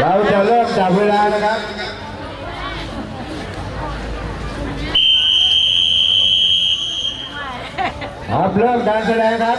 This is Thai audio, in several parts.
เราจะเริ่มจับเวลานะครับครับเริ่มการแสดงครับ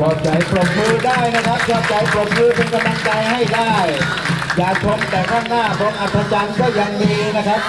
ครับชอบใจปรบมือได้นะครับชอบใจปรบมือเป็นกำลังใจให้ได้ อย่าชมแต่ข้างหน้าเพรอัศจรรย์ก็ยังมีนะครับ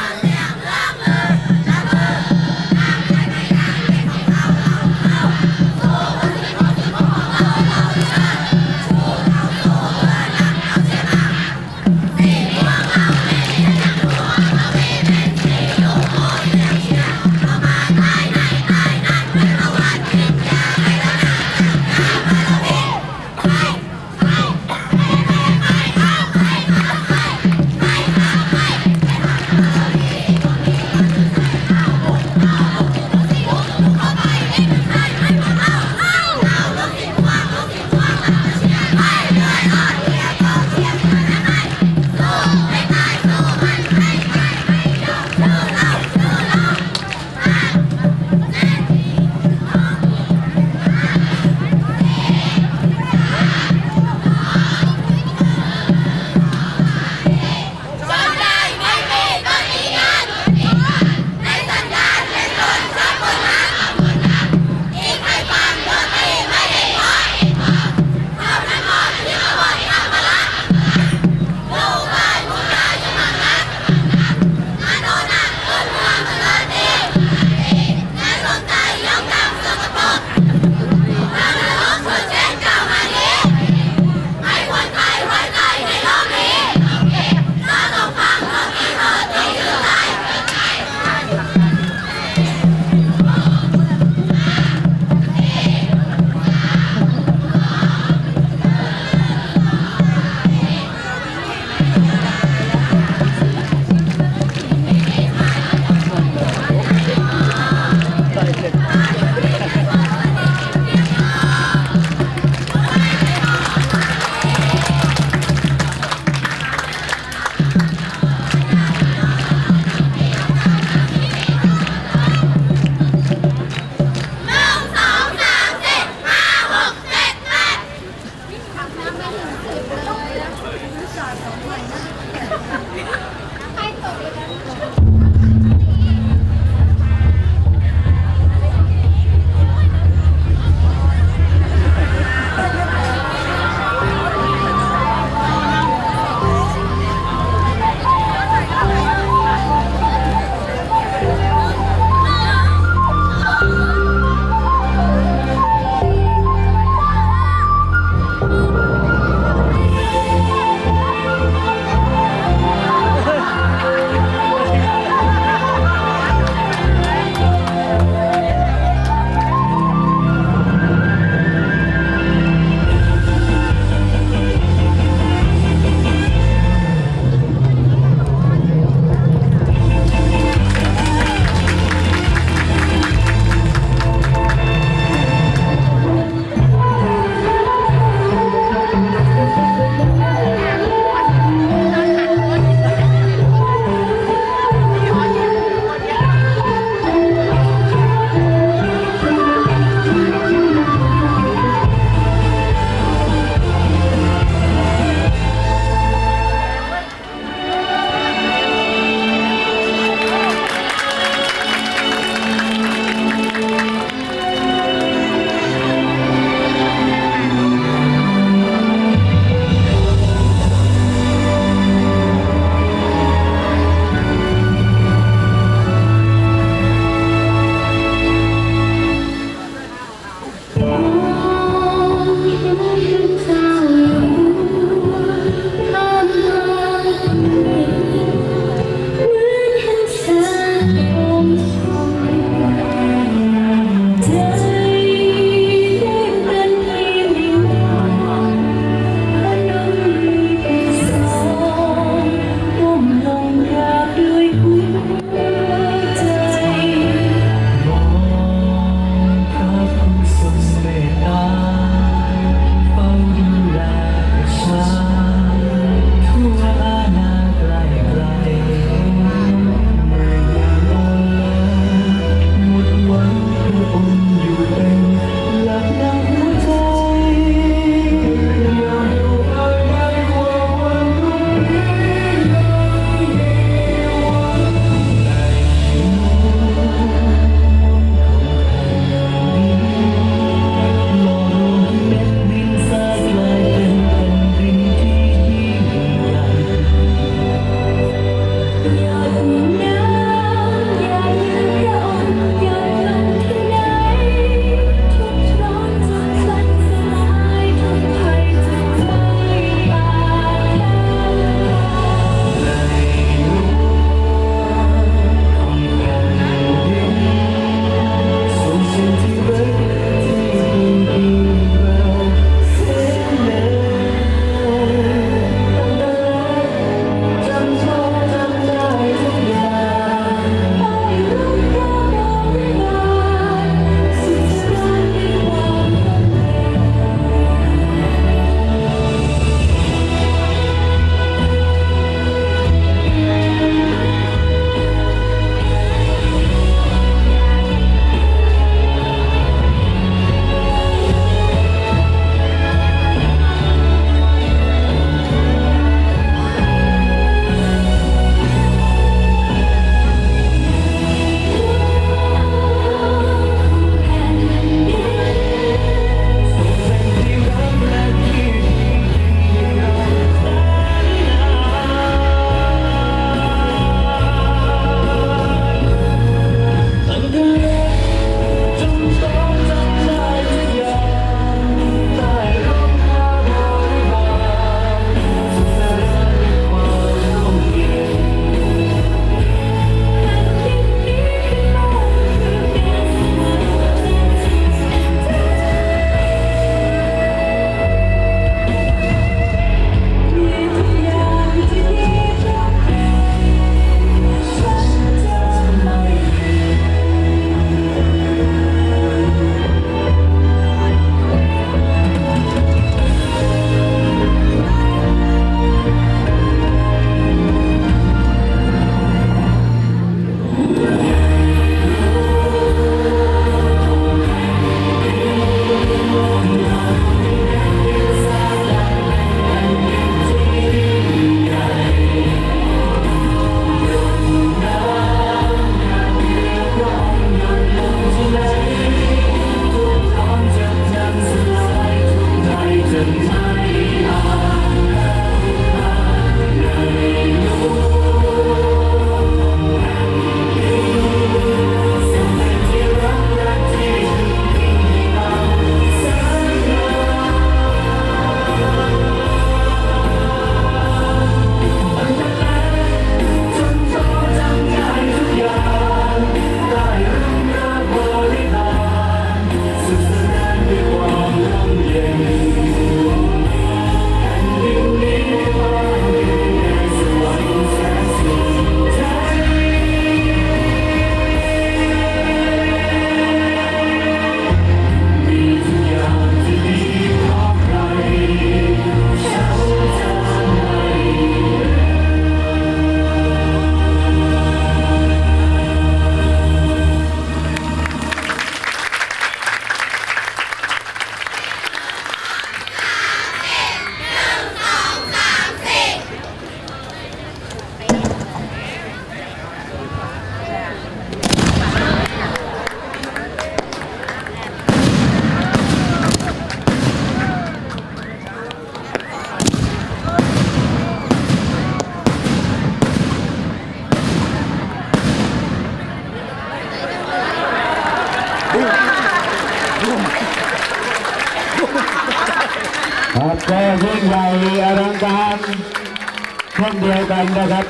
ใหญ่อลังการเช่นเดียวกันนะครับ